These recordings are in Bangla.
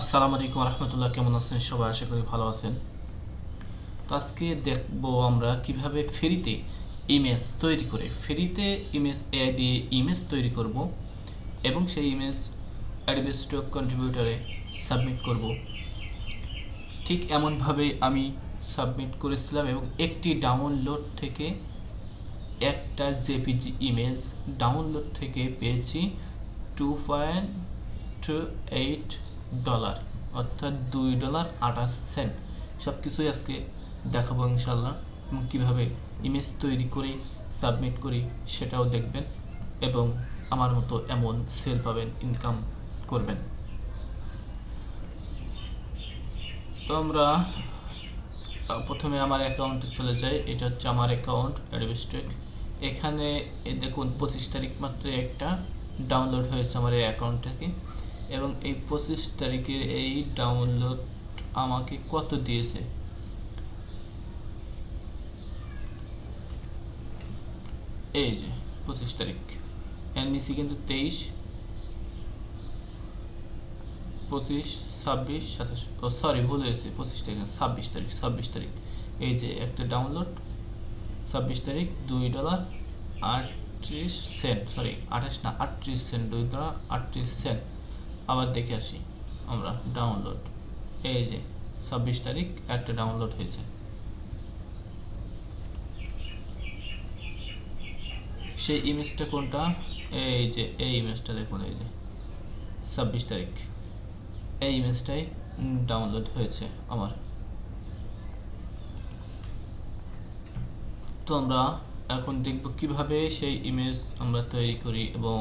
আসসালামু আলাইকুম রহমতুল্লাহ, কেমন আছেন সবাই? আশা করি ভালো আছেন। তো আজকে দেখব আমরা কীভাবে ফ্রিতে ইমেজ তৈরি করে, ফ্রিতে ইমেজ এআই দিয়ে ইমেজ তৈরি করব এবং সেই ইমেজ অ্যাডবে স্টক কন্ট্রিবিউটারে সাবমিট করব। ঠিক এমনভাবে আমি সাবমিট করেছিলাম এবং একটি ডাউনলোড থেকে একটা জেপিজি ইমেজ ডাউনলোড থেকে পেয়েছি two point two eight dollar অর্থাৎ দুই ডলার আঠাশ সেন্ট সব কিছুই আজকে দেখাবো ইনশাল্লাহ এবং কীভাবে ইমেজ তৈরি করে সাবমিট করি সেটাও দেখবেন এবং আমার মতো এমন সেল পাবেন ইনকাম করবেন। তো আমরা প্রথমে আমার অ্যাকাউন্টে চলে যাই। এটা হচ্ছে আমার অ্যাকাউন্ট অ্যাডভিস্টেক এখানে দেখুন, পঁচিশ তারিখ মাত্র একটা ডাউনলোড হয়েছে আমার এই অ্যাকাউন্ট থেকে এবং এই পঁচিশ তারিখের এই ডাউনলোড আমাকে কত দিয়েছে? এই যে, পঁচিশ তারিখ। এর নিচে কিন্তু তেইশ, পঁচিশ, ছাব্বিশ, সাতাশ। ও সরি ভুল হয়েছে। পঁচিশ তারিখ ছাব্বিশ তারিখ ছাব্বিশ তারিখ। এই যে একটা ডাউনলোড ছাব্বিশ তারিখ, দুই ডলার আটত্রিশ সেন্ট সরি আঠাশ না, আটত্রিশ সেন্ট দুই ডলার আটত্রিশ সেন্ট আবার দেখে আসি। আমরা ডাউনলোড এই যে, ছাব্বিশ তারিখ একটা ডাউনলোড হয়েছে। সেই ইমেজটা কোনটা? এই যে, এই ইমেজটা দেখুন, এই যে, ছাব্বিশ তারিখ। এই ইমেজটাই ডাউনলোড হয়েছে আমার। তো আমরা এখন দেখব কীভাবে সেই ইমেজ আমরা তৈরি করি এবং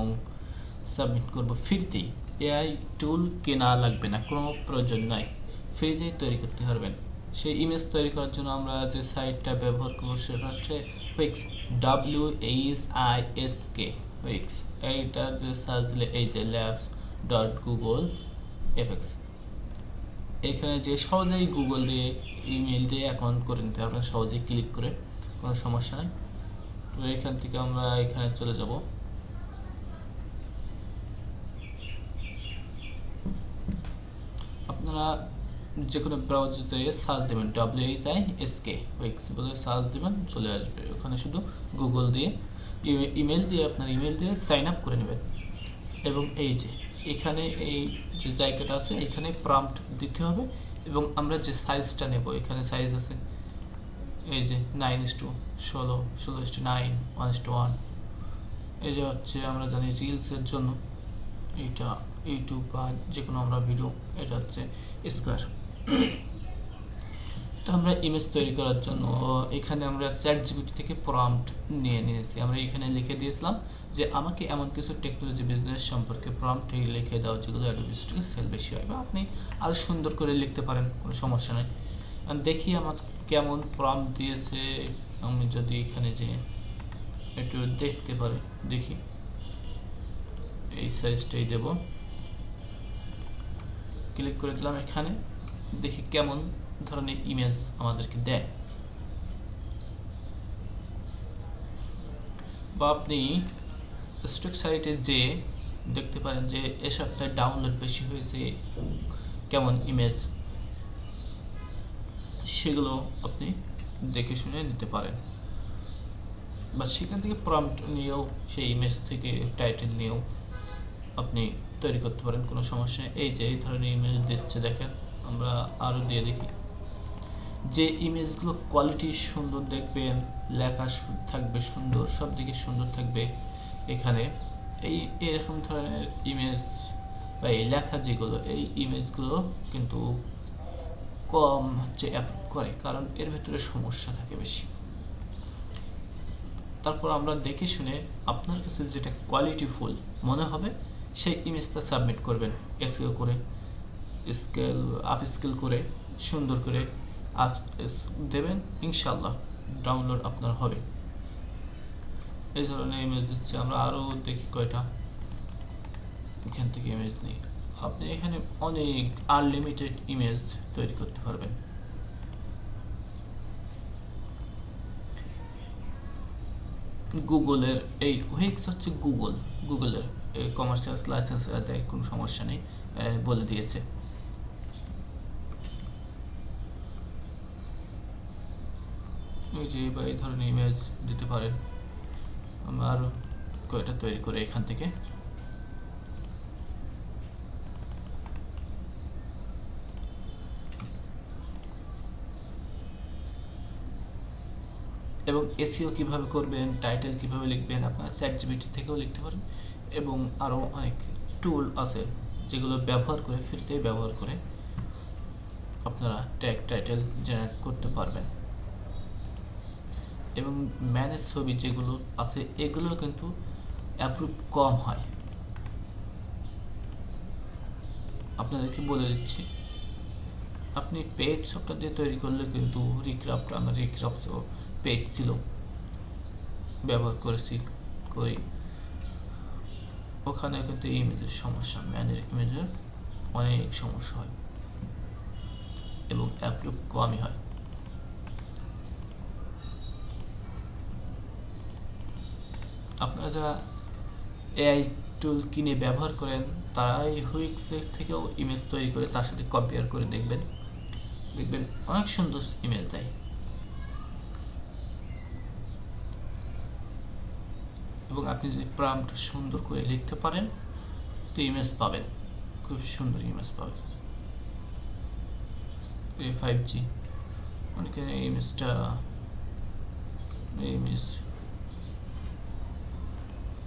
সাবমিট করব ফ্রিতেই। এআই টুল কেনা লাগবে না, কোনো প্রয়োজন নাই। ফ্রিজেই তৈরি করতে পারবেন। সেই ইমেজ তৈরি করার জন্য আমরা যে সাইটটা ব্যবহার করব সেটা হচ্ছে Wix W H I S K Wix এইটা যে সার্চ দিলে, এই যে ল্যাবস ডট গুগল এফএক্স এখানে যে সহজেই গুগল দিয়ে ইমেল দিয়ে অ্যাকাউন্ট করে নিতে পারবেন, সহজেই ক্লিক করে, কোনো সমস্যা নেই। তো এখান থেকে আমরা এখানে চলে যাব। আপনারা যে কোনো ব্রাউজারে সার্চ দেবেন W H I S K weeks বলে সার্চ দেবেন, চলে আসবে। ওখানে শুধু গুগল দিয়ে ইমেল দিয়ে আপনার ইমেল দিয়ে সাইন আপ করে নেবেন। এবং এই যে, এখানে এই যে জায়গাটা আছে, এখানে প্রাম্পট দিতে হবে এবং আমরা যে সাইজটা নেব, এখানে সাইজ আছে, এই যে নাইন ইস টু ষোলো ষোলো is to nine one is to one এই যে হচ্ছে আমরা জানি রিলসের জন্য। এইটা ইউটিউব বা যে কোনো আমরা ভিডিও, এটা হচ্ছে স্কোয়ার তো আমরা ইমেজ তৈরি করার জন্য এখানে আমরা চ্যাট জিবিটি থেকে প্রম্পট নিয়ে নিয়েছি। আমরা এখানে লিখে দিয়েছিলাম যে, আমাকে এমন কিছু টেকনোলজি বিজনেস সম্পর্কে প্রম্পট লিখে দাও যেগুলো অ্যাডভার্টাইজটিকে সেল বেশি হয়। বা আপনি আরও সুন্দর করে লিখতে পারেন, কোনো সমস্যা নেই। দেখি আমার কেমন প্রম্পট দিয়েছে। আমি যদি এখানে যে একটু দেখতে পারি, দেখি। এই সাইজটাই দেব। ক্লিক করে দিলাম এখানে। দেখি কেমন ধরনের ইমেজ আমাদেরকে দেয়। বা আপনি স্টক সাইটে যে দেখতে পারেন যে এ সপ্তাহে ডাউনলোড বেশি হয়েছে, কেমন ইমেজ সেগুলো আপনি দেখে শুনে নিতে পারেন। বা সেখান থেকে প্রম্পট নিয়েও, সেই ইমেজ থেকে টাইটেল নিয়েও আপনি তৈরি করতে পারেন, কোনো সমস্যা এই যে, এই ধরনের ইমেজ দিচ্ছে, দেখেন, আমরা আরও দিয়ে দেখি। যে ইমেজগুলো কোয়ালিটি সুন্দর দেখবেন, লেখা থাকবে সুন্দর সব দিকে সুন্দর থাকবে, এখানে এই, এরকম ধরনের ইমেজ বা এই লেখা যেগুলো, এই ইমেজগুলো কিন্তু কম হচ্ছে অ্যাপ্রুভ করে, কারণ এর ভেতরে সমস্যা থাকে বেশি। তারপর আমরা দেখে শুনে আপনার কাছে যেটা কোয়ালিটিফুল মনে হবে সেই ইমেজটা সাবমিট করবেন এসইও করে স্কেল আপ স্কেল করে, সুন্দর করে আপ দেবেন ইনশাল্লাহ ডাউনলোড আপনার হবে। এই ধরনের ইমেজ দিচ্ছে আমরা, আরও দেখি কয়টা। এখান থেকে ইমেজ নিই। আপনি এখানে অনেক আনলিমিটেড ইমেজ তৈরি করতে পারবেন। গুগলের এই হুইক্স হচ্ছে গুগল গুগলের কমার্শিয়াল লাইসেন্স দেয় কোনো সমস্যা নেই বলে দিয়েছে। ওই যে বা এই ধরনের ইমেজ দিতে পারেন। আমরা আরও কয়েকটা তৈরি করে এখান থেকে। এবং এসিও কীভাবে করবেন টাইটেল কীভাবে লিখবেন, আপনার চ্যাট জিবিটি থেকেও লিখতে পারেন। এবং আরও অনেক টুল আছে যেগুলো ব্যবহার করে ফ্রিতে ব্যবহার করে আপনারা ট্যাগ টাইটেল জেনারেট করতে পারবেন। এবং ম্যানেজ ছবি যেগুলো আছে, এগুলো কিন্তু অ্যাপ্রুভ কম হয়। আপনাদেরকে বলে দিচ্ছি, আপনি পেড সফটওয়্যার দিয়ে তৈরি করলে কিন্তু রিক্রাফট আমরা রিক্রাফট পেড ছিল, ব্যবহার করেছি, করি। ওখানে কিন্তু ইমেজের সমস্যা, ম্যানের ইমেজের অনেক সমস্যা হয় এবং অ্যাপ্রুভ কমই হয়। আপনারা যারা এআই টুল কিনে ব্যবহার করেন তারা এই হুইক্সের থেকেও ইমেজ তৈরি করে তার সাথে কম্পেয়ার করে দেখবেন। দেখবেন অনেক সুন্দর ইমেজ দেয়। এবং আপনি যদি প্রাম্পটা সুন্দর করে লিখতে পারেন, তো ইমেজ পাবেন। খুব সুন্দর ইমেজ পাবেন। এই ফাইভ জি অনেকে ইমেজটা ইমেজ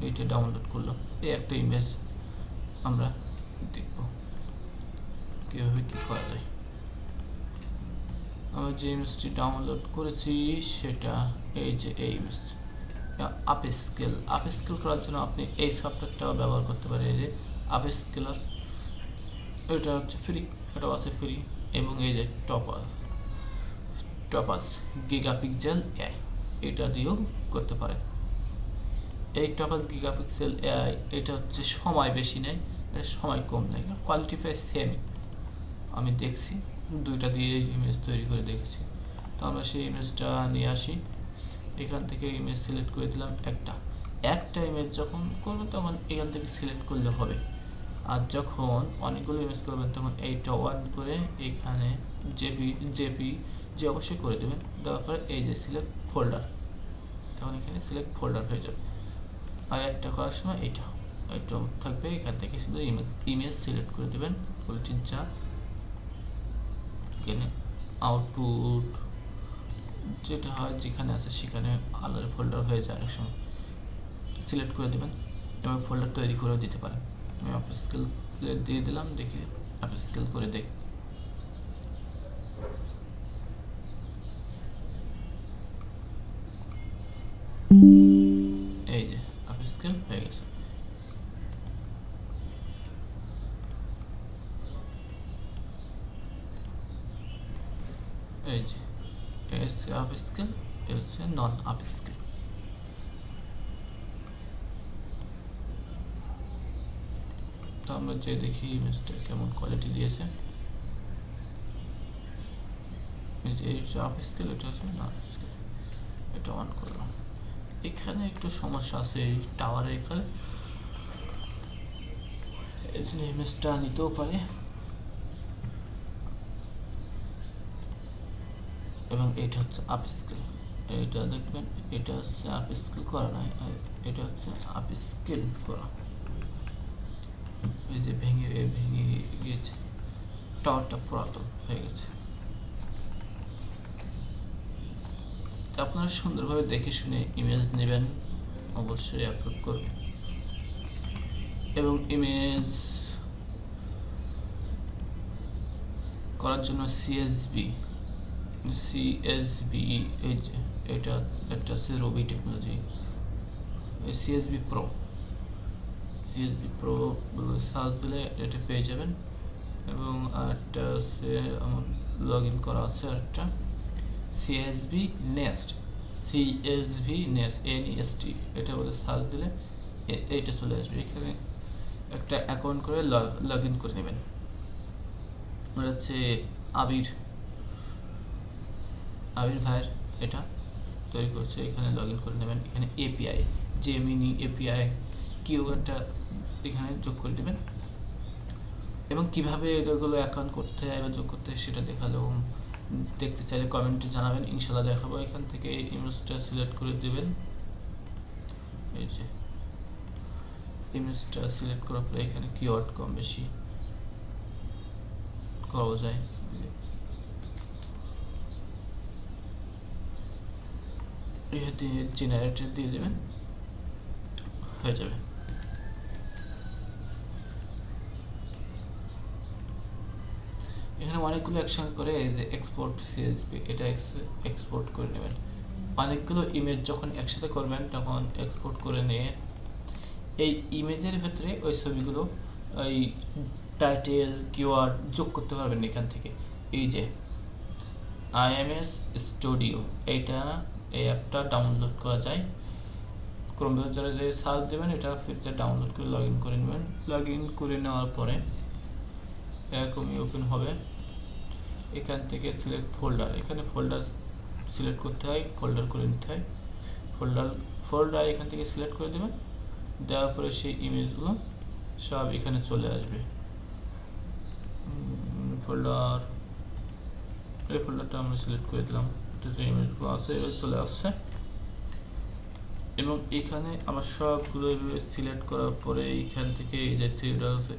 এইটা ডাউনলোড করলাম। এই একটা ইমেজ আমরা দেখব। কীভাবে কী করা যায়। আমরা যে ইমেজটি ডাউনলোড করেছি, সেটা এই যে এই image upscale upscale করার জন্য আপনি এই সফটওয়্যারটাও ব্যবহার করতে পারেন। এই যে আপ স্কেলার এটা হচ্ছে ফ্রি এটাও আছে ফ্রি এবং এই যে টপার টপাস গিগাপিক্সেল এআই এটা দিয়েও করতে পারেন। এই টপাস গিগাপিক্সেল এআই এটা হচ্ছে সময় বেশি নেয় এটা সময় কম নেয় কোয়ালিটি প্রায় সেম আমি দেখছি, দুইটা দিয়ে ইমেজ তৈরি করে দেখেছি। তো আমরা সেই ইমেজটা নিয়ে আসি। এখান থেকে ইমেজ সিলেক্ট করে দিলাম একটা। একটা ইমেজ যখন করবেন তখন এখান থেকে সিলেক্ট করলে হবে। আর যখন অনেকগুলো ইমেজ করবেন তখন এইটা ওয়ান করে এখানে জেপি জেপি যে অবশ্যই করে দেবেন। দেওয়ার পরে এই যে সিলেক্ট ফোল্ডার তখন এখানে সিলেক্ট ফোল্ডার হয়ে যাবে। আর একটা করার সময় এইটা এটা থাকবে এখান থেকে শুধু ইমেজ সিলেক্ট করে দেবেন। পোলট্রির যা, এখানে আউটপুট যেটা হয় যেখানে আছে সেখানে আলাদা ফোল্ডার হয়ে যায়। অনেক সময় সিলেক্ট করে দেবেন এবং ফোল্ডার তৈরি করেও দিতে পারেন। আমি অফিস স্কেল দিয়ে দিলাম, দেখি অফিস স্কেল করে দেখ আপ স্কেল এ হচ্ছে নন তো আমরা যে দেখি ইমেজটা কেমন কোয়ালিটি দিয়েছে এটা এটা অন করলাম এখানে একটু সমস্যা আছে এই টাওয়ারের এখানে এই জন্য ইমেজটা নিতেও পারে এবং এটা হচ্ছে আপ স্কেল এটা দেখবেন, এটা হচ্ছে আপ স্কেল করা নয় আর এটা হচ্ছে আপ স্কেল করা। এই যে ভেঙে ভেঙে গিয়েছে। টাওয়ারটা পুরাতন হয়ে গেছে। আপনারা সুন্দরভাবে দেখে শুনে ইমেজ নেবেন, অবশ্যই আপলোড করবেন এবং ইমেজ করার জন্য সিএসবি সিএসবি এটা একটা আছে Robi technology CSB pro CSB pro search দিলে এটা পেয়ে যাবেন। এবং আরেকটা আছে, আমার লগ ইন করা আছে আরেকটা। সিএসবি নেস্ট সিএসভি নেস্ট টি এটা বলে সার্চ দিলে এইটা চলে আসবে। এখানে একটা অ্যাকাউন্ট করে লগ ইন করে নেবেন। হচ্ছে আবির। আবির ভাইয়ের এটা তৈরি করছে, এখানে লগ ইন করে নেবেন। এখানে এপিআই জেমিনি এপিআই কিউ একটা এখানে যোগ করে দেবেন। এবং কীভাবে এগুলো অ্যাকাউন্ট করতে হয় বা যোগ করতে হয় সেটা দেখালেও দেখতে চাইলে কমেন্টে জানাবেন। ইনশাল্লাহ দেখাবো। এখান থেকে ইমেজটা সিলেক্ট করে দেবেন। এই যে ইমেজটা সিলেক্ট করার পরে এখানে কিওয়ার্ড কম বেশি করা যায় এখানে জেনারেটর দিয়ে দেবেন, হয়ে যাবে। এখানে অনেকগুলো একসঙ্গে করে এই যে এক্সপোর্ট সিএসবি এটা এক্সপোর্ট করে নেবেন। অনেকগুলো ইমেজ যখন একসাথে করবেন, তখন এক্সপোর্ট করে নিয়ে এই ইমেজের ভেতরে ওই ছবিগুলো, ওই টাইটেল কিওয়ার্ড যোগ করতে পারবেন এখান থেকে। এই যে আইএমএস স্টুডিও এইটা এই অ্যাপটা ডাউনলোড করা যায়। ক্রোম ব্রাউজারে যে সার্চ দেবেন, এটা ফিরতে ডাউনলোড করে লগ ইন করে নেবেন। লগ ইন করে নেওয়ার পরে এরকমই ওপেন হবে। এখান থেকে সিলেক্ট ফোল্ডার এখানে ফোল্ডার সিলেক্ট করতে হয় ফোল্ডার করে নিতে হয়। ফোল্ডার ফোল্ডার এখান থেকে সিলেক্ট করে দেবেন। দেওয়ার পরে সেই ইমেজগুলো সব এখানে চলে আসবে। ফোল্ডার এই ফোল্ডারটা আমরা সিলেক্ট করে দিলাম। যে ইমেজগুলো আছে এবার চলে আসছে। এবং এখানে আমার সবগুলো এভাবে সিলেক্ট করার পরে এইখান থেকে এই যে থ্রি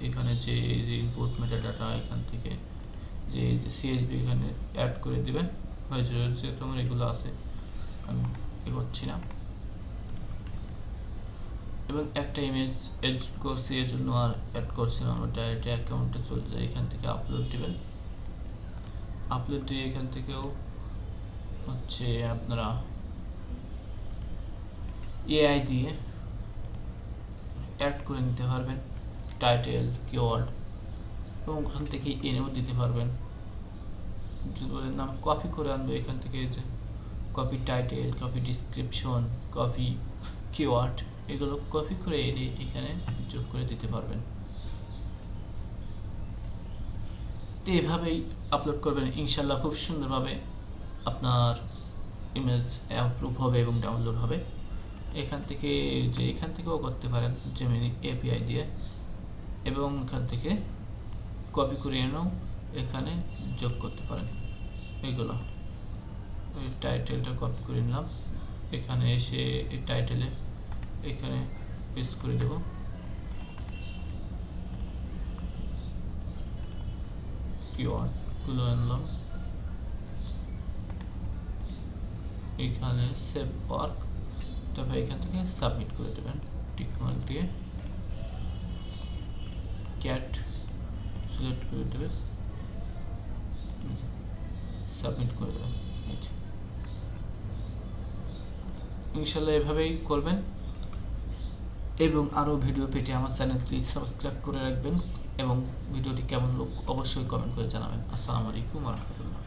এখানে যে এই যে ইনপুট মেটা ডাটা এখান থেকে যে এই যে সিএসবি এখানে অ্যাড করে দিবেন। হয়েছে যেহেতু আমার এগুলো আছে। আমি এগোচ্ছি না। এবং একটা ইমেজ এড করছি, এর জন্য আর অ্যাড করছি না। আমরা ডাইরেক্ট অ্যাকাউন্টে চলে যাই এখান থেকে আপলোড দিবেন। আপলোড দিয়ে এখান থেকেও হচ্ছে আপনারা এআই দিয়ে অ্যাড করে নিতে পারবেন টাইটেল কিওয়ার্ড এবং ওখান থেকে এনেও দিতে পারবেন। বলেন নাম কপি করে আনব এখান থেকে যে copy title copy description copy keyword এগুলো কপি করে এনে এখানে যোগ করে দিতে পারবেন। তো এভাবেই আপলোড করবেন। ইনশাল্লাহ খুব সুন্দরভাবে আপনার ইমেজ অ্যাপ্রুভ হবে এবং ডাউনলোড হবে। এখান থেকে যে এখান থেকেও করতে পারেন জেমিনি এপিআই দিয়ে। এবং এখান থেকে কপি করে এনেও এখানে যোগ করতে পারেন। এগুলো। টাইটেলটা কপি করে নিলাম। এখানে এসে এই টাইটেলে এখানে পেস্ট করে দেব। কিওয়ার্ডগুলো আনলাম। এখানে সেভ ওয়ার্ক তারপর এখান থেকে সাবমিট করে দেবেন। টিক মার্ক দিয়ে ক্যাট সিলেক্ট করে দেবেন। সাবমিট করে দেবেন। ইনশাল্লাহ এভাবেই করবেন। এবং আরও ভিডিও পেটে আমার চ্যানেলটি সাবস্ক্রাইব করে রাখবেন এবং ভিডিওটি কেমন লোক অবশ্যই কমেন্ট করে জানাবেন। আসসালামু আলাইকুম রহমতুল্লাহ।